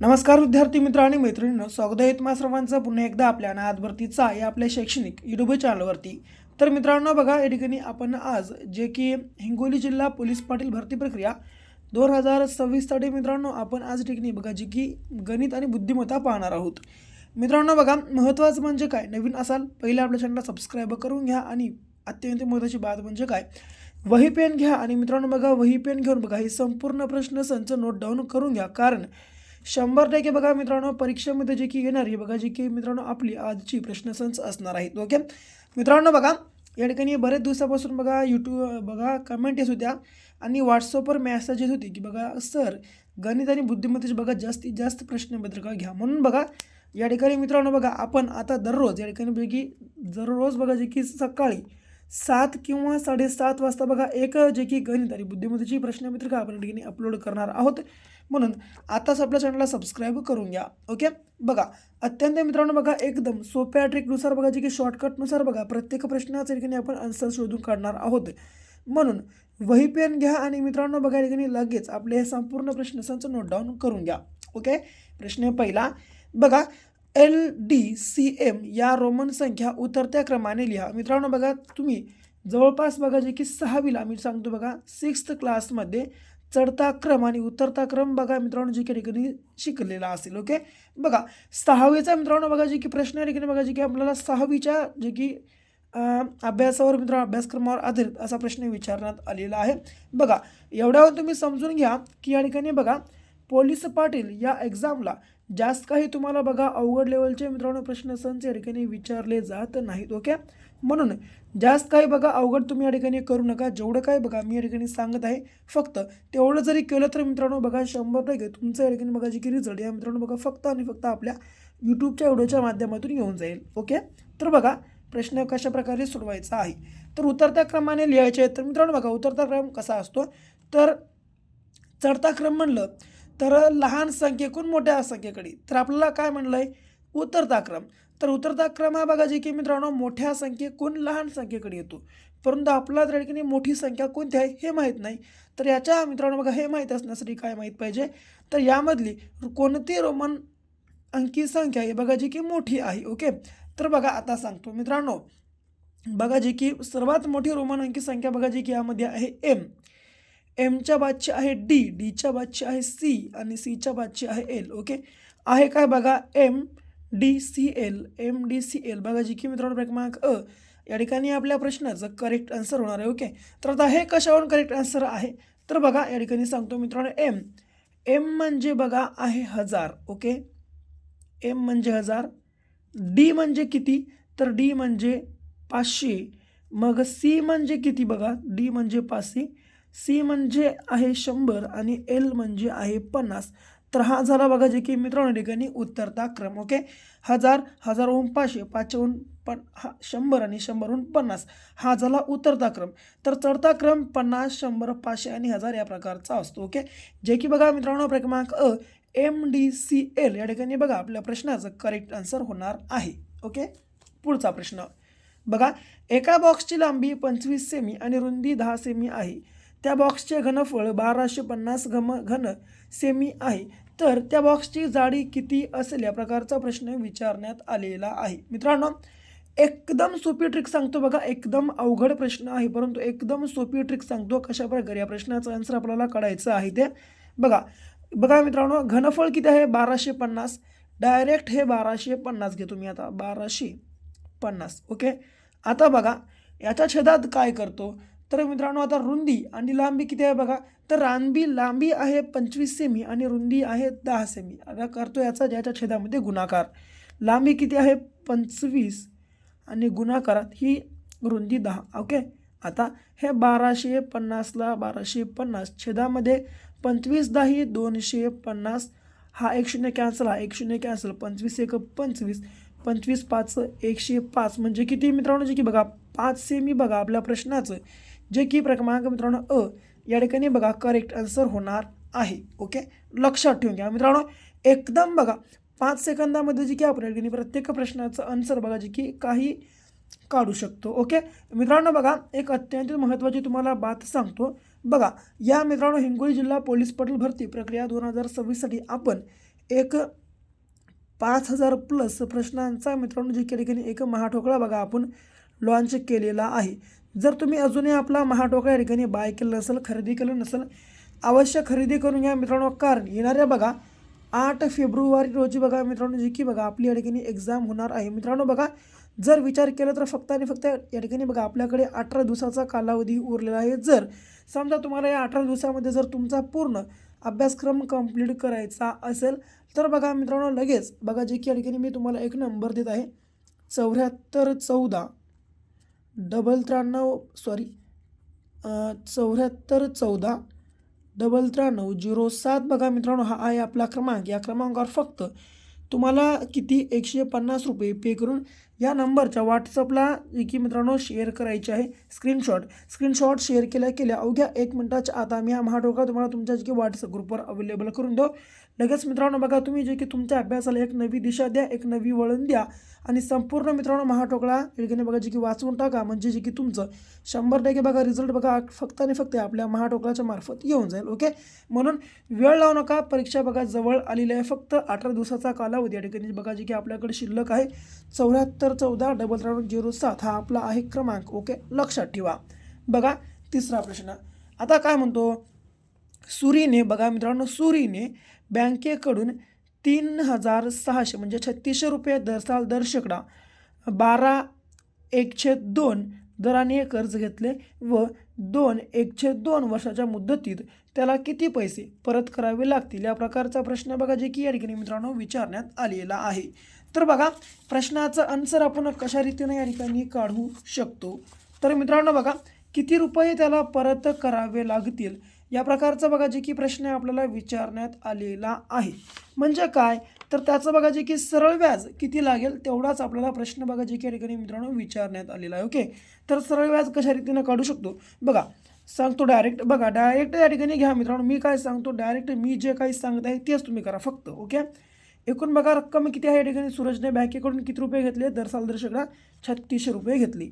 नमस्कार विद्यार्थी मित्र आणि मैत्रिणींनो स्वागत आहे तुम्हा सर्वांचं पुन्हा एकदा आपल्या नाद भरतीचा या आपल्या शैक्षणिक युट्यूब चॅनलवरती तर मित्रांनो बघा या ठिकाणी आपण आज जे की हिंगोली जिल्हा पोलीस पाटील भरती प्रक्रिया दोन हजार सव्वीससाठी मित्रांनो आपण आज ठिकाणी बघा जी की गणित आणि बुद्धिमत्ता पाहणार आहोत. मित्रांनो बघा महत्त्वाचं म्हणजे काय? नवीन असाल पहिले आपल्या चॅनलला सबस्क्राईब करून घ्या आणि अत्यंत महत्त्वाची बात म्हणजे काय? वही पेन घ्या आणि मित्रांनो बघा वही पेन घेऊन बघा हे संपूर्ण प्रश्न संच नोट डाऊन करून घ्या. कारण शंभर टक्के बघा मित्रांनो परीक्षेमध्ये जे की येणार आहे बघा जे की मित्रांनो आपली आजची प्रश्नसंच असणार आहेत ओके मित्रांनो बघा या ठिकाणी बरेच दिवसापासून बघा यूट्यूब बघा कमेंट येत होत्या आणि व्हॉट्सअपवर मेसेज येत होती की बघा सर गणित आणि बुद्धिमत्तेचे बघा जास्तीत जास्त प्रश्नपत्रिका घ्या. म्हणून बघा या ठिकाणी मित्रांनो बघा आपण आता दररोज या ठिकाणी बघा दररोज बघा जे की सकाळी सात किंवा साडेसात वाजता बघा एक जे की गणित आणि बुद्धिमत्तेची प्रश्नपत्रिका आपण या ठिकाणी अपलोड करणार आहोत. म्हणून आताच आपल्या चॅनलला सबस्क्राईब करून घ्या ओके बघा अत्यंत मित्रांनो बघा एकदम सोप्या ट्रिकनुसार बघा जे की शॉर्टकटनुसार बघा प्रत्येक प्रश्नाच्या ठिकाणी आपण आन्सर शोधून काढणार आहोत. म्हणून वही पेन घ्या आणि मित्रांनो बघा ठिकाणी लगेच आपले हे संपूर्ण प्रश्नसंच नोट डाऊन करून घ्या ओके प्रश्न पहिला बघा एल डी सी एम या रोमन संख्या उतरत्या क्रमाने लिहा. मित्रांनो बघा तुम्ही जवळपास बघा जे की सहावीला मी सांगतो बघा सिक्स्थ क्लासमध्ये चढता क्रम आणि उतरता क्रम बघा मित्रांनो जी काही ठिकाणी शिकलेला असेल ओके बघा सहावीचा मित्रांनो बघा जे की प्रश्न या ठिकाणी बघा जे की आपल्याला सहावीच्या जे की अभ्यासावर मित्रांनो अभ्यासक्रमावर आधारित असा प्रश्न विचारण्यात आलेला आहे. बघा एवढ्यावर तुम्ही समजून घ्या की या ठिकाणी बघा पोलीस पाटील या एक्झामला जास्त काही तुम्हाला बघा अवघड लेवलचे मित्रांनो प्रश्न संच या ठिकाणी विचारले जात नाहीत ओके म्हणून जास्त काही बघा अवघड तुम्ही या ठिकाणी करू नका. जेवढं काय बघा मी या ठिकाणी सांगत आहे फक्त तेवढं जरी केलं तर मित्रांनो बघा शंभर टक्के तुमचं या ठिकाणी बघा जी की रिझल्ट या मित्रांनो बघा फक्त आणि फक्त आपल्या यूट्यूबच्या व्हिडिओच्या माध्यमातून येऊन जाईल. ओके तर बघा प्रश्न कशा प्रकारे सोडवायचा आहे? तर उतरत्या क्रमाने लिहायचे आहेत. तर मित्रांनो बघा उतरता क्रम कसा असतो? तर चढता क्रम म्हणलं तर लहान संख्येकून मोठ्या संख्येकडे. तर आपल्याला काय म्हणलं आहे उतरता क्रम. तर उतरता क्रम हा बघा जे की मित्रांनो मोठ्या संख्येकून लहान संख्येकडे येतो? परंतु आपला त्या ठिकाणी मोठी संख्या कोणती आहे हे माहीत नाही. तर याच्या मित्रांनो बघा हे माहीत असण्यासाठी काय माहीत पाहिजे? तर यामधली कोणती रोमन अंकी संख्या आहे? बघा जी की मोठी आहे ओके? तर बघा आता सांगतो मित्रांनो. बघा जी की सर्वात मोठी रोमन अंकी संख्या बघा जी की यामध्ये आहे एम एमच्या बादची आहे डी डीच्या बादची आहे सी आणि सीच्या बादची आहे एल ओके? आहे काय बघा M D C L M D C L बघा जी की मित्रांनो क्रमांक अ. या ठिकाणी आपल्या प्रश्नाचं करेक्ट आन्सर होणार आहे ओके तर आता हे कशावरून करेक्ट आन्सर आहे? तर बघा या ठिकाणी सांगतो मित्रांनो एम एम म्हणजे बघा आहे हजार ओके एम म्हणजे हजार डी म्हणजे किती? तर डी म्हणजे पाचशे. मग सी म्हणजे किती बघा? डी म्हणजे पाचशे. सी म्हणजे आहे शंभर आणि एल म्हणजे आहे पन्नास. तर हा झाला बघा जे की मित्रांनो ठिकाणी उत्तरता क्रम ओके? हजार हजारहून पाचशे पाचशेहून पण हा शंभर आणि शंभरहून पन्नास. हा झाला उतरता क्रम. तर चढता क्रम पन्नास शंभर पाचशे आणि हजार या प्रकारचा असतो ओके? जे की बघा मित्रांनो क्रमांक अ एम डी सी एल या ठिकाणी बघा आपल्या प्रश्नाचं करेक्ट आन्सर होणार आहे ओके? पुढचा प्रश्न. बघा एका बॉक्सची लांबी पंचवीस सेमी आणि रुंदी दहा सेमी आहे. त्या बॉक्सचे घनफळ बाराशे पन्नास घम घन सेमी आहे. तर त्या बॉक्सची जाडी किती असेल या प्रकारचा प्रश्न विचारण्यात आलेला आहे. मित्रांनो एकदम सोपी ट्रिक सांगतो बघा. एकदम अवघड प्रश्न आहे परंतु एकदम सोपी ट्रिक सांगतो कशा प्रकारे या प्रश्नाचं आन्सर आपल्याला काढायचं आहे ते. बघा बघा मित्रांनो घनफळ किती आहे? बाराशे पन्नास. डायरेक्ट हे बाराशे पन्नास घेतो मी आता. बाराशे पन्नास ओके आता बघा याच्या छेदात काय करतो? तर मित्रांनो आता रुंदी आणि लांबी किती आहे बघा? तर रांबी लांबी आहे पंचवीस सेमी आणि रुंदी आहे दहा सेमी आता करतो याचा ज्याच्या छेदामध्ये गुणाकार. लांबी किती आहे? पंचवीस आणि गुणाकारात ही रुंदी दहा. ओके आता हे बाराशे पन्नासला बाराशे पन्नास छेदामध्ये पंचवीस दही दोनशे पन्नास. हा एक शून्य कॅन्सल हा एक शून्य कॅन्सल पंचवीस एक पंचवीस. पंचवीस पाच एकशे पाच. म्हणजे किती मित्रांनो? जे की बघा पाच सेमी बघा आपल्या प्रश्नाचं. जे की क्रमांक मित्रांनो अ या ठिकाणी बघा करेक्ट आन्सर होणार आहे. ओके लक्षात ठेवून घ्या. मित्रांनो एकदम बघा पाच सेकंदामध्ये जे की आपण या ठिकाणी प्रत्येक प्रश्नाचं आन्सर बघा जे की काही काढू शकतो. ओके मित्रांनो बघा एक अत्यंत महत्त्वाची तुम्हाला बात सांगतो. बघा या मित्रांनो हिंगोली जिल्हा पोलीस पटल भरती प्रक्रिया दोन हजार सव्वीससाठी आपण एक पाच हजार प्लस प्रश्नांचा मित्रांनो जे की ठिकाणी एक महाठोकळा बघा आपण लॉन्च केलेला आहे. जर तुम्ही अजूनही आपला महाटोका या ठिकाणी बाय केलं नसेल खरेदी केलं नसेल अवश्य खरेदी करून घ्या मित्रांनो. कारण येणाऱ्या बघा आठ फेब्रुवारी रोजी बघा मित्रांनो जी की बघा आपली या ठिकाणी एक्झाम होणार आहे. मित्रांनो बघा जर विचार केला तर फक्त आणि फक्त या ठिकाणी बघा आपल्याकडे अठरा दिवसाचा कालावधी उरलेला आहे. जर समजा तुम्हाला या अठरा दिवसामध्ये जर तुमचा पूर्ण अभ्यासक्रम कंप्लीट करायचा असेल तर बघा मित्रांनो लगेच बघा जे की या ठिकाणी मी तुम्हाला एक नंबर देत आहे चौऱ्याहत्तर चौदा. डबल त्र्याण्णव सॉरी चौऱ्याहत्तर चौदा डबल त्र्याण्णव झिरो सात बघा मित्रांनो हा आहे आपला क्रमांक. या क्रमांकावर फक्त तुम्हाला किती? एकशे पन्नास रुपये पे करून या नंबरच्या व्हॉट्सअपला जे की मित्रांनो शेअर करायची आहे. स्क्रीनशॉट स्क्रीनशॉट शेअर केल्या केल्या अवघ्या एक मिनटाच्या आत आम्ही हा महाडोका तुम्हाला तुमच्या जे की व्हॉट्सअप ग्रुपवर अवेलेबल करून देऊ. लगेच मित्रांनो बघा तुम्ही जे की तुमच्या अभ्यासाला एक नवी दिशा द्या एक नवी वळण द्या आणि संपूर्ण मित्रांनो महाटोकळा ठिकाणी बघा जे की वाचवून टाका. म्हणजे जे की तुमचं शंभर टक्के बघा रिझल्ट बघा फक्त आणि फक्त आपल्या महाटोकळाच्या मार्फत येऊन जाईल. ओके म्हणून वेळ लावू नका. परीक्षा बघा जवळ आलेली आहे फक्त अठरा दिवसाचा कालावधी. या ठिकाणी बघा जे की आपल्याकडे शिल्लक आहे. चौऱ्याहत्तर चौदा डबल त्र्याण्णव झिरो सात हा आपला आहे क्रमांक. ओके? लक्षात ठेवा. बघा तिसरा प्रश्न. आता काय म्हणतो? सुरीने बघा मित्रांनो सुरीने बँकेकडून तीन हजार सहाशे म्हणजे छत्तीसशे रुपये दर साल दर शेकडा बारा एकशे दोन दराने कर्ज घेतले व दोन एकशे दोन वर्षाच्या मुदतीत त्याला किती पैसे परत करावे लागतील? या प्रकारचा प्रश्न बघा जे की या ठिकाणी मित्रांनो विचारण्यात आलेला आहे. तर बघा प्रश्नाचं आन्सर आपण कशा रीतीने या ठिकाणी काढू शकतो? तर मित्रांनो बघा किती रुपये त्याला परत करावे लागतील? या प्रकारचा बघा जे की प्रश्न आपल्याला विचारण्यात आलेला आहे. म्हणजे काय? तर त्याचं बघा जे की सरळ व्याज किती लागेल तेवढाच आपल्याला प्रश्न बघा जे की या ठिकाणी मित्रांनो विचारण्यात आलेला आहे. ओके? तर सरळ व्याज कशा रीतीनं काढू शकतो? बघा सांगतो डायरेक्ट बघा डायरेक्ट या ठिकाणी घ्या मित्रांनो. मी काय सांगतो? डायरेक्ट मी जे काही सांगत आहे तेच तुम्ही करा फक्त. ओके? एकूण बघा रक्कम किती आहे या ठिकाणी? सूरजने बँकेकडून किती रुपये घेतले? दर साल दर छत्तीसशे रुपये घेतली.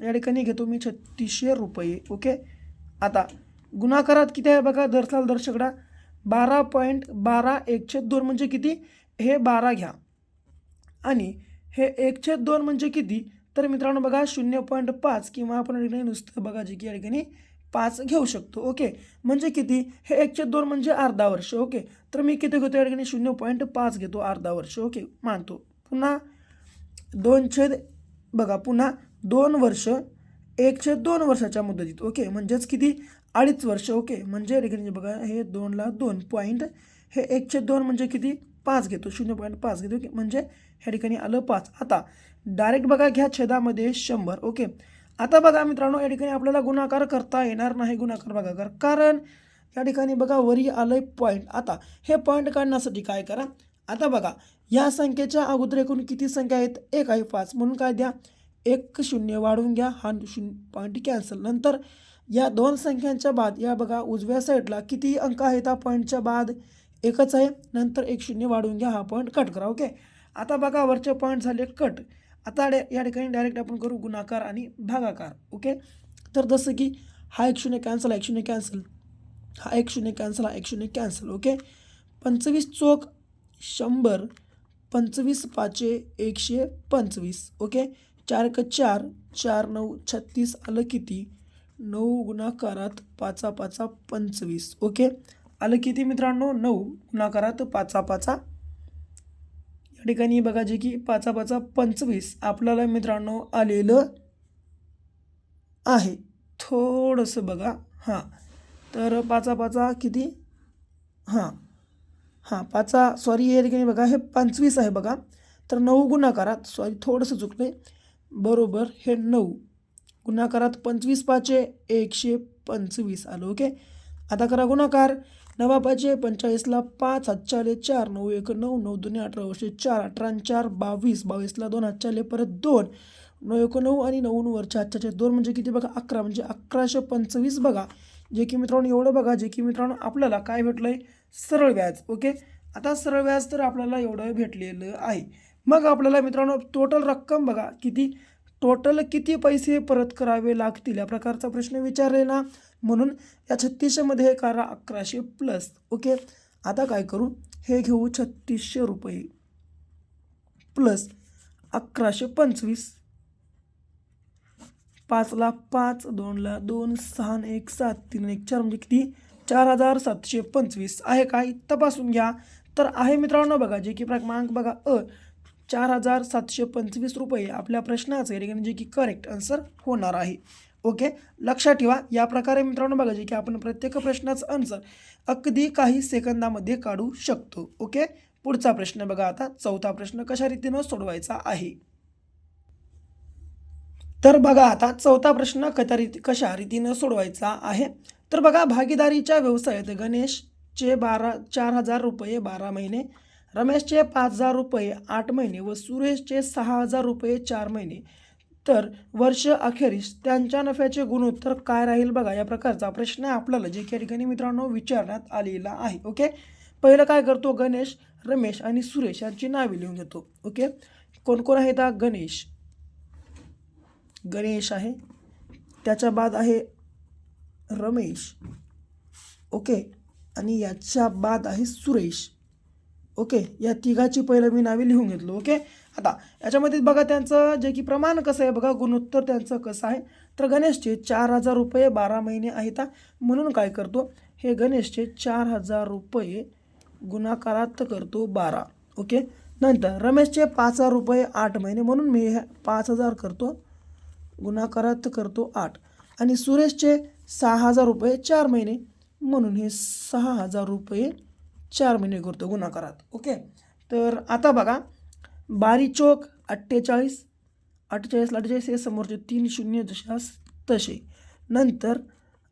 या ठिकाणी घेतो मी छत्तीसशे रुपये ओके? आता गुणाकारात किती आहे बघा? दर साल दर बारा पॉईंट बारा एकशे दोन म्हणजे किती? हे बारा घ्या. आणि हे एकशे दोन म्हणजे किती? तर मित्रांनो बघा शून्य पॉईंट पाच किंवा आपण या ठिकाणी नुसतं बघा जे की या ठिकाणी पाच घेऊ शकतो ओके? म्हणजे किती? हे एकशे दोन म्हणजे अर्धा वर्ष ओके? तर मी किती घेतो या ठिकाणी? शून्य पॉईंट पाच घेतो अर्धा वर्ष ओके? मानतो. पुन्हा दोन छेद बघा पुन्हा दोन वर्ष एकशे दोन वर्षाच्या मुदतीत ओके? म्हणजेच किती? अडीच वर्ष ओके? म्हणजे या ठिकाणी बघा हे दोनला दोन पॉईंट हे एकशे दोन म्हणजे किती? पाच घेतो शून्य पॉईंट पाच घेतो म्हणजे ह्या ठिकाणी आलं पाच. आता डायरेक्ट बघा घ्या छेदामध्ये शंभर ओके? आता बघा मित्रांनो या ठिकाणी आपल्याला गुणाकार करता येणार नाही गुणाकार बघा कारण या ठिकाणी बघा वरी आलं आहे पॉईंट आता हे पॉईंट काढण्यासाठी काय करा? आता बघा या संख्येच्या अगोदर एकूण किती संख्या आहेत? एक आहे पाच. म्हणून काय द्या? एक शून्य वाढवून घ्या. हा शून्य पॉईंट कॅन्सल नंतर या दोन संख्यांच्या बाद या बघा उजव्या साईडला किती अंक आहेत हा पॉईंटच्या बाद? एकच आहे. नंतर एक शून्य वाढवून घ्या. हा पॉईंट कट करा. ओके आता बघा वरचे पॉईंट झाले कट आता या ठिकाणी डायरेक्ट आपण करू गुणाकार आणि भागाकार ओके तर जसं की हा एक शून्य कॅन्सल हा एक शून्य कॅन्सल हा एक शून्य कॅन्सल हा एक शून्य कॅन्सल ओके पंचवीस चोक शंभर पंचवीस पाचशे एकशे पंचवीस ओके चार एक चार चार नऊ छत्तीस आलं किती? नऊ गुणाकारात पाचा पाचा पंचवीस ओके आलं किती मित्रांनो? नऊ गुणाकारात पाचा पाचा या ठिकाणी बघा जे की पाचा पाचा पंचवीस आपल्याला मित्रांनो आलेलं आहे. थोडंसं बघा. हां. तर पाचा पाचा किती? हां. हां पाचा सॉरी या ठिकाणी बघा. हे पंचवीस आहे बघा. तर नऊ गुणाकारात सॉरी थोडंसं चुकलं बरोबर हे नऊ. गुणाकारात पंचवीस पाचशे एकशे पंचवीस आलं ओके? आता करा गुणाकार. नवा पाचे पंचेचाळीसला पाच हातचाले चार नऊ एक नऊ नऊ दोन्ही अठरा वर्षे चार अठरा चार बावीस बावीसला दोन हातचाले परत दोन. नऊ एक नऊ आणि नऊ वरच्या हातच्याचे दोन म्हणजे किती बघा? अकरा. म्हणजे अकराशे पंचवीस बघा. जे की मित्रांनो एवढं बघा. जे की मित्रांनो आपल्याला काय भेटलं आहे सरळ व्याज. ओके? आता सरळ व्याज तर आपल्याला एवढं भेटलेलं आहे. मग आपल्याला मित्रांनो टोटल रक्कम बघा किती? टोटल किती पैसे परत करावे लागतील? या प्रकारचा प्रश्न विचारले ना? म्हणून या छत्तीसशेमध्ये हे करा अकराशे प्लस ओके आता काय करू? हे घेऊ छत्तीसशे रुपये. प्लस अकराशे पंचवीस. पाचला पाच दोनला दोन सहा एक सात तीन एक चार म्हणजे किती? चार हजार सातशे पंचवीस. आहे काय? तपासून घ्या. तर आहे मित्रांनो बघा जे की क्रमांक बघा अ चार हजार सातशे पंचवीस रुपये आपल्या प्रश्नाचे या जे म्हणजे की करेक्ट आन्सर होणार आहे. ओके लक्षात ठेवा. या प्रकारे मित्रांनो बघा जे की आपण प्रत्येक प्रश्नाचं आन्सर अगदी काही सेकंदामध्ये काढू शकतो. ओके पुढचा प्रश्न बघा आता. चौथा प्रश्न कशा रीतीनं सोडवायचा आहे? तर बघा आता चौथा प्रश्न कथा रीती कशा रीतीनं सोडवायचा आहे? तर बघा भागीदारीच्या व्यवसायात गणेशचे बारा चार हजार रुपये बारा महिने रमेशचे पाच हजार रुपये आठ महिने व सुरेशचे सहा हजार रुपये चार महिने. तर वर्ष अखेरीस त्यांच्या नफ्याचे गुणोत्तर काय राहील बघा या प्रकारचा प्रश्न आपल्याला जे की ठिकाणी मित्रांनो विचारण्यात आलेला आहे ओके? पहिलं काय करतो गणेश रमेश आणि सुरेश यांची नावे लिहून घेतो ओके? कोण कोण आहेत हा? गणेश. गणेश आहे त्याच्या बाद आहे रमेश ओके? आणि याच्या बाद आहे सुरेश. ओके या तिघाची पहिलं मी नावे लिहून घेतलो ओके? आता याच्यामध्ये बघा त्यांचं जे की प्रमाण कसं आहे बघा गुणोत्तर त्यांचं कसं आहे. तर गणेशचे चार हजार रुपये बारा महिने आहेत म्हणून काय करतो? हे गणेशचे चार हजार रुपये गुणाकारात करतो बारा ओके? नंतर रमेशचे पाच हजार रुपये आठ महिने म्हणून मी हे पाच हजार करतो गुणाकारात करतो आठ. आणि सुरेशचे सहा हजार रुपये चार महिने म्हणून हे सहा हजार रुपये चार महिने करतो गुणाकारात ओके तर आता बघा बारी चौक अठ्ठेचाळीस अठ्ठेचाळीस अठ्ठेचाळीस हे समोरचे तीन शून्य जशास तसे. नंतर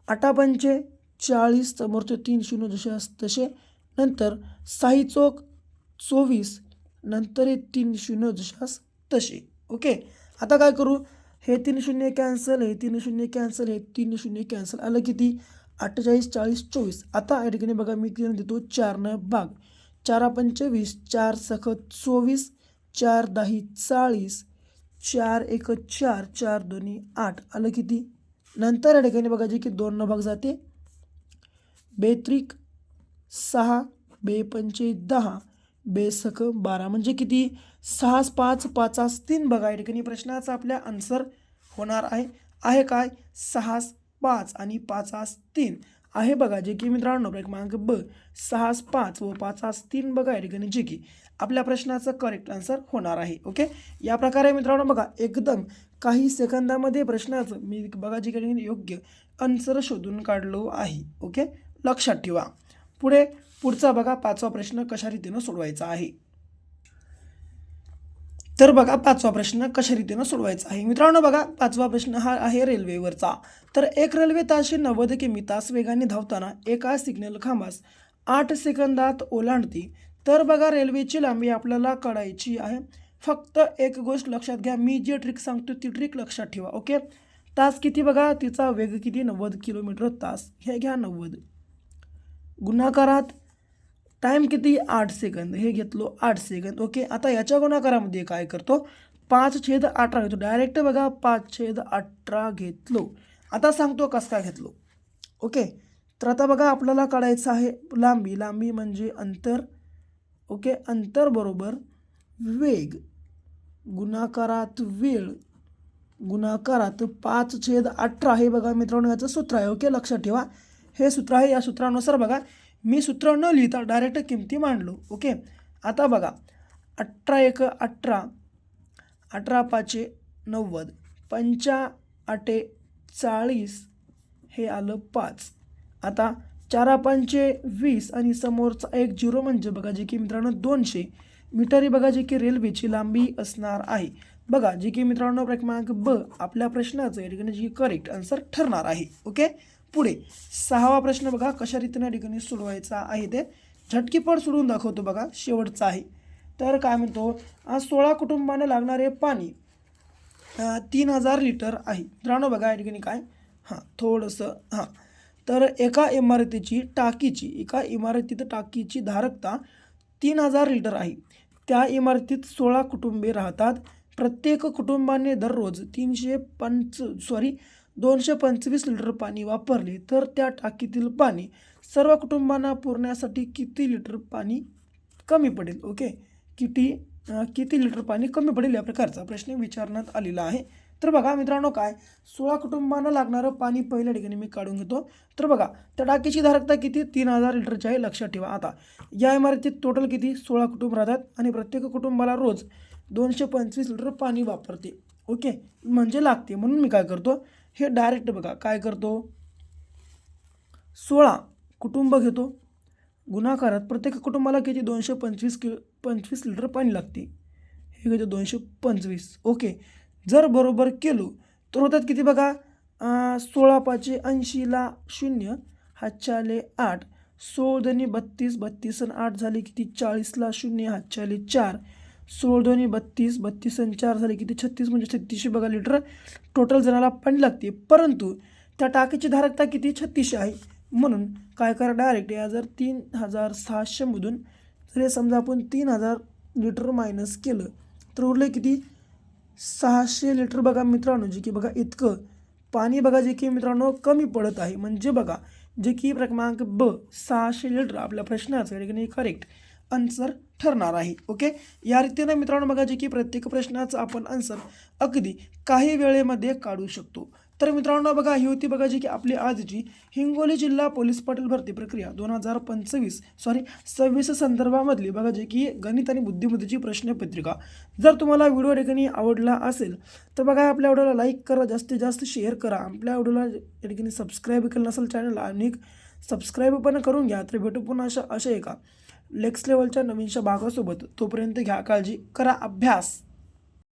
अठापंचे चाळीस समोरचे तीन शून्य जशास तसे. नंतर साई चौक चोवीस नंतर हे तीन शून्य जशास तसे. ओके आता काय करू? हे तीन शून्य कॅन्सल हे तीन शून्य कॅन्सल हे तीन शून्य कॅन्सल आलं किती? अठ्ठेचाळीस चाळीस चोवीस. आता या ठिकाणी बघा मी तीन देतो चारनं भाग. चारा पंचवीस चार सखत चोवीस चार दही चाळीस चार एक चार चार दोन्ही आठ. आलं किती? नंतर या ठिकाणी बघा जे की दोन भाग जाते. बेत्रिक सहा बे पंचे दहा बेसक बारा. म्हणजे किती? सहास पाच पाचास तीन. बघा या ठिकाणी प्रश्नाचा आपल्या आन्सर होणार आहे. आहे काय? सहास पाच आणि पाच आस तीन. आहे बघा जे की मित्रांनो क्रमांक ब सहा पाच व पाच आस तीन बघा या ठिकाणी जे की आपल्या प्रश्नाचं करेक्ट आन्सर होणार आहे ओके या प्रकारे मित्रांनो बघा एकदम काही सेकंदामध्ये प्रश्नाचं मी बघा जे काही योग्य आन्सर शोधून काढलो आहे ओके लक्षात ठेवा. पुढे पुढचा बघा पाचवा प्रश्न कशा रीतीनं सोडवायचा आहे? तर बघा पाचवा प्रश्न कशा रीतीनं सोडवायचा आहे? मित्रांनो बघा पाचवा प्रश्न हा आहे रेल्वेवरचा. तर एक रेल्वे ताशी नव्वद किमी तास वेगाने धावताना एका सिग्नल खांबास आठ सेकंदात ओलांडते. तर बघा रेल्वेची लांबी आपल्याला काढायची आहे. फक्त एक गोष्ट लक्षात घ्या मी जी ट्रिक सांगतो ती ट्रिक लक्षात ठेवा ओके? तास किती बघा तिचा वेग किती? नव्वद किलोमीटर तास. हे घ्या नव्वद. गुणाकारात टाईम किती? आठ सेकंद. हे घेतलो आठ सेकंद. ओके आता याच्या गुणाकारामध्ये काय करतो? पाच छेद अठरा घेतो. डायरेक्ट बघा पाच छेद अठरा घेतलो. आता सांगतो कसं काय घेतलो. ओके तर आता बघा आपल्याला काढायचं आहे लांबी. लांबी म्हणजे अंतर. ओके अंतर बरोबर वेग. गुणाकारात वेळ. गुणाकारात पाच छेद अठरा हे बघा मित्रांनो याचं सूत्र आहे. ओके लक्षात ठेवा. हे सूत्र आहे या सूत्रानुसार बघा. मी सूत्र न लिहिता डायरेक्ट किमती मांडलो. ओके आता बघा. अठरा एक अठरा अठरा पाचशे नव्वद पंचा आठे चाळीस हे आलं पाच. आता चारा पंचे वीस आणि समोरचा एक झिरो म्हणजे बघा जे की मित्रांनो दोनशे. मीटर ही बघा जे की रेल्वेची लांबी असणार आहे. बघा जे की मित्रांनो क्रमांक ब आपल्या प्रश्नाचं या ठिकाणी जी करेक्ट आन्सर ठरणार आहे. ओके पुढे सहावा प्रश्न बघा कशा रीतीने ठिकाणी सोडवायचा आहे ते. झटकीपट सोडून दाखवतो बघा शेवटचा आहे. तर काय म्हणतो सोळा कुटुंबांना लागणारे पाणी तीन हजार लिटर आहे. मित्रांनो बघा या ठिकाणी काय? हां थोडंसं हां. तर एका इमारतीची टाकीची एका इमारतीत टाकीची धारकता तीन हजार लिटर आहे. त्या इमारतीत सोळा कुटुंबे राहतात. प्रत्येक कुटुंबाने दररोज तीनशे पंच सॉरी दोनशे पंचवीस लिटर पाणी वापरले तर त्या टाकीतील पाणी सर्व कुटुंबांना पुरण्यासाठी किती लिटर पाणी कमी पडेल? ओके. किती किती लिटर पाणी कमी पडेल या प्रकारचा प्रश्न विचारण्यात आलेला आहे. तर बघा मित्रांनो काय सोळा कुटुंबांना लागणारं पाणी पहिल्या ठिकाणी मी काढून घेतो. तर बघा त्या टाकीची धारकता किती? तीन हजार लिटरची आहे लक्षात ठेवा. आता या इमारतीत टोटल किती? सोळा कुटुंब राहतात आणि प्रत्येक कुटुंबाला रोज दोनशे पंचवीस लिटर पाणी वापरते. ओके. म्हणजे लागते. म्हणून मी काय करतो हे डायरेक्ट बघा काय करतो? सोळा कुटुंब घेतो. गुणाकारात प्रत्येक कुटुंबाला किती? दोनशे पंचवीस कि पंचवीस लिटर पाणी लागते. हे घेतो दोनशे पंचवीस. ओके. जर बरोबर केलो तर होतात किती बघा? सोळा पाचशे ऐंशीला शून्य हातच्याले आठ. सोळ बत्तीस बत्तीस आणि आठ झाले किती? चाळीसला शून्य हातच्याले चार. सोळ दोन्ही बत्तीस बत्तीस आणि चार झाले किती छत्तीस म्हणजे छत्तीसशे बघा लिटर टोटल जणाला पाणी लागते. परंतु त्या टाकीची धारकता किती? छत्तीसशे आहे. म्हणून काय करा डायरेक्ट या जर तीन हजार सहाशेमधून जर हे समजा आपण तीन हजार लिटर मायनस केलं तर उरले किती? सहाशे लिटर बघा मित्रांनो जे की बघा इतकं. पाणी बघा जे की मित्रांनो कमी पडत आहे. म्हणजे बघा जे की क्रमांक ब सहाशे लिटर आपल्या प्रश्नाचं ठिकाणी करेक्ट आन्सर ठरणार आहे ओके? या रीतीनं मित्रांनो बघा जे की प्रत्येक प्रश्नाचं आपण आन्सर अगदी काही वेळेमध्ये काढू शकतो. तर मित्रांनो बघा ही होती बघा जी की आपली आजची हिंगोली जिल्हा पोलीस पाटील भरती प्रक्रिया दोन हजार पंचवीस सॉरी सव्वीस संदर्भामधली बघा जे की गणित आणि बुद्धिमत्तेची प्रश्नपत्रिका. जर तुम्हाला व्हिडिओ ठिकाणी आवडला असेल तर बघा आपल्या व्हिडिओला लाईक करा जास्तीत जास्त शेअर करा. आपल्या व्हिडिओला या ठिकाणी सबस्क्राईब केलं नसेल चॅनलला आणि सबस्क्राईब पण करून घ्या तर भेटू पुन्हा अशा अशा एका नेक्स्ट लेवलच्या नवीनशा भागासोबत तोपर्यंत घ्या काळजी. करा अभ्यास.